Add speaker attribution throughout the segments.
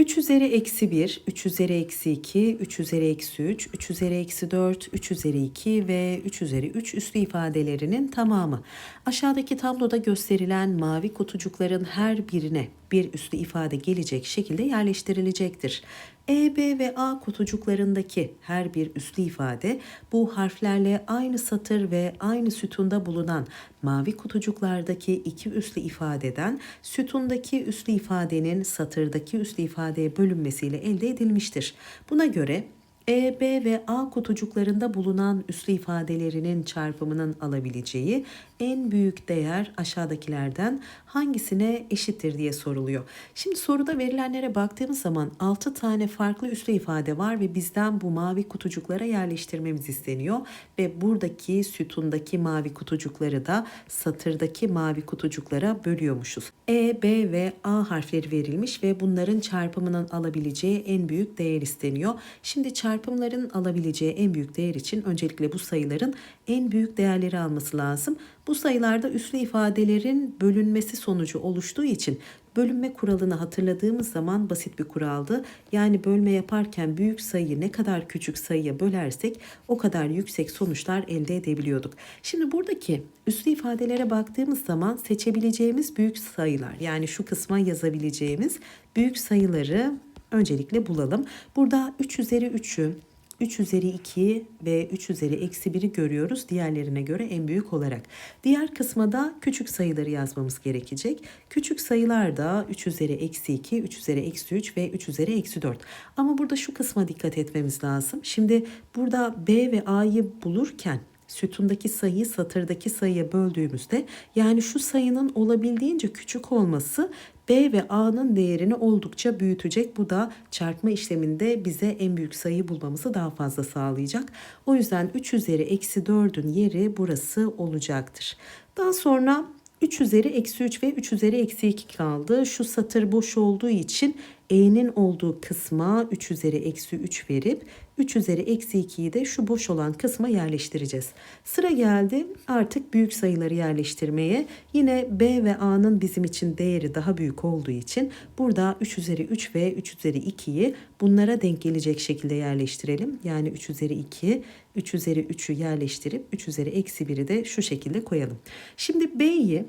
Speaker 1: 3 üzeri eksi 1, 3 üzeri eksi 2, 3 üzeri eksi 3, 3 üzeri eksi 4, 3 üzeri 2 ve 3 üzeri 3 üslü ifadelerinin tamamı. Aşağıdaki tabloda gösterilen mavi kutucukların her birine bir üslü ifade gelecek şekilde yerleştirilecektir. E, B ve A kutucuklarındaki her bir üslü ifade bu harflerle aynı satır ve aynı sütunda bulunan mavi kutucuklardaki iki üslü ifadeden sütundaki üslü ifadenin satırdaki üslü ifadeye bölünmesiyle elde edilmiştir. Buna göre e, B ve A kutucuklarında bulunan üslü ifadelerinin çarpımının alabileceği en büyük değer aşağıdakilerden hangisine eşittir diye soruluyor. Şimdi soruda verilenlere baktığımız zaman 6 tane farklı üslü ifade var ve bizden bu mavi kutucuklara yerleştirmemiz isteniyor ve buradaki sütundaki mavi kutucukları da satırdaki mavi kutucuklara bölüyormuşuz. E, B ve A harfleri verilmiş ve bunların çarpımının alabileceği en büyük değer isteniyor. Şimdi çarpımların alabileceği en büyük değer için öncelikle bu sayıların en büyük değerleri alması lazım. Bu sayılarda üslü ifadelerin bölünmesi sonucu oluştuğu için bölünme kuralını hatırladığımız zaman basit bir kuraldı. Yani bölme yaparken büyük sayıyı ne kadar küçük sayıya bölersek o kadar yüksek sonuçlar elde edebiliyorduk. Şimdi buradaki üslü ifadelere baktığımız zaman seçebileceğimiz büyük sayılar yani şu kısma yazabileceğimiz büyük sayıları öncelikle bulalım. Burada 3 üzeri 3'ü, 3 üzeri 2 ve 3 üzeri eksi 1'i görüyoruz diğerlerine göre en büyük olarak. Diğer kısma da küçük sayıları yazmamız gerekecek. Küçük sayılar da 3 üzeri eksi 2, 3 üzeri eksi 3 ve 3 üzeri eksi 4. Ama burada şu kısma dikkat etmemiz lazım. Şimdi burada B ve A'yı bulurken sütundaki sayıyı satırdaki sayıya böldüğümüzde yani şu sayının olabildiğince küçük olması B ve A'nın değerini oldukça büyütecek. Bu da çarpma işleminde bize en büyük sayıyı bulmamızı daha fazla sağlayacak. O yüzden 3 üzeri eksi 4'ün yeri burası olacaktır. Daha sonra 3 üzeri eksi 3 ve 3 üzeri eksi 2 kaldı. Şu satır boş olduğu için e'nin olduğu kısma 3 üzeri eksi 3 verip 3 üzeri eksi 2'yi de şu boş olan kısma yerleştireceğiz. Sıra geldi artık büyük sayıları yerleştirmeye. Yine b ve a'nın bizim için değeri daha büyük olduğu için burada 3 üzeri 3 ve 3 üzeri 2'yi bunlara denk gelecek şekilde yerleştirelim. Yani 3 üzeri 2, 3 üzeri 3'ü yerleştirip 3 üzeri eksi 1'i de şu şekilde koyalım. Şimdi b'yi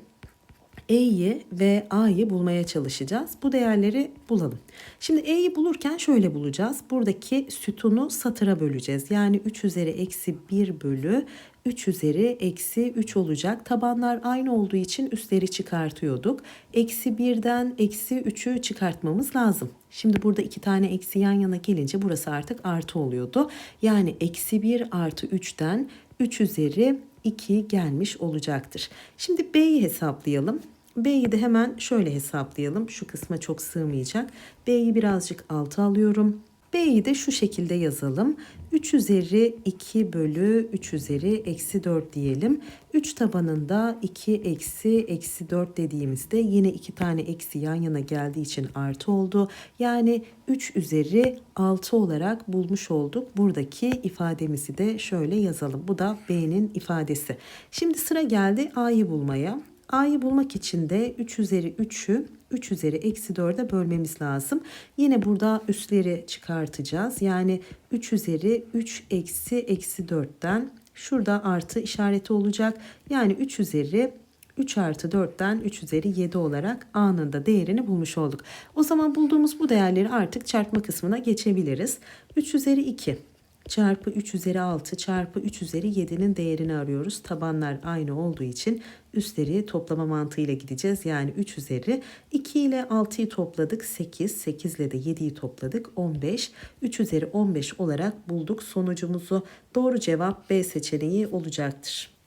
Speaker 1: E'yi ve A'yı bulmaya çalışacağız. Bu değerleri bulalım. Şimdi E'yi bulurken şöyle bulacağız. Buradaki sütunu satıra böleceğiz. Yani 3 üzeri eksi 1 bölü 3 üzeri eksi 3 olacak. Tabanlar aynı olduğu için üstleri çıkartıyorduk. Eksi 1'den eksi 3'ü çıkartmamız lazım. Şimdi burada iki tane eksi yan yana gelince burası artık artı oluyordu. Yani eksi 1 artı 3'ten 3 üzeri 2 gelmiş olacaktır. Şimdi B'yi hesaplayalım. B'yi de hemen şöyle hesaplayalım. Şu kısma çok sığmayacak. B'yi birazcık alta alıyorum. B'yi de şu şekilde yazalım. 3 üzeri 2 bölü 3 üzeri eksi 4 diyelim. 3 tabanında 2 eksi eksi 4 dediğimizde yine iki tane eksi yan yana geldiği için artı oldu. Yani 3 üzeri 6 olarak bulmuş olduk. Buradaki ifademizi de şöyle yazalım. Bu da B'nin ifadesi. Şimdi sıra geldi A'yı bulmaya. A'yı bulmak için de 3 üzeri 3'ü 3 üzeri eksi 4'e bölmemiz lazım. Yine burada üstleri çıkartacağız. Yani 3 üzeri 3 eksi eksi 4'ten şurada artı işareti olacak. Yani 3 üzeri 3 artı 4'ten 3 üzeri 7 olarak A'nın da değerini bulmuş olduk. O zaman bulduğumuz bu değerleri artık çarpma kısmına geçebiliriz. 3 üzeri 2 çarpı 3 üzeri 6 çarpı 3 üzeri 7'nin değerini arıyoruz. Tabanlar aynı olduğu için üstleri toplama mantığıyla gideceğiz. Yani 3 üzeri 2 ile 6'yı topladık 8, 8 ile de 7'yi topladık 15. 3 üzeri 15 olarak bulduk sonucumuzu. Doğru cevap B seçeneği olacaktır.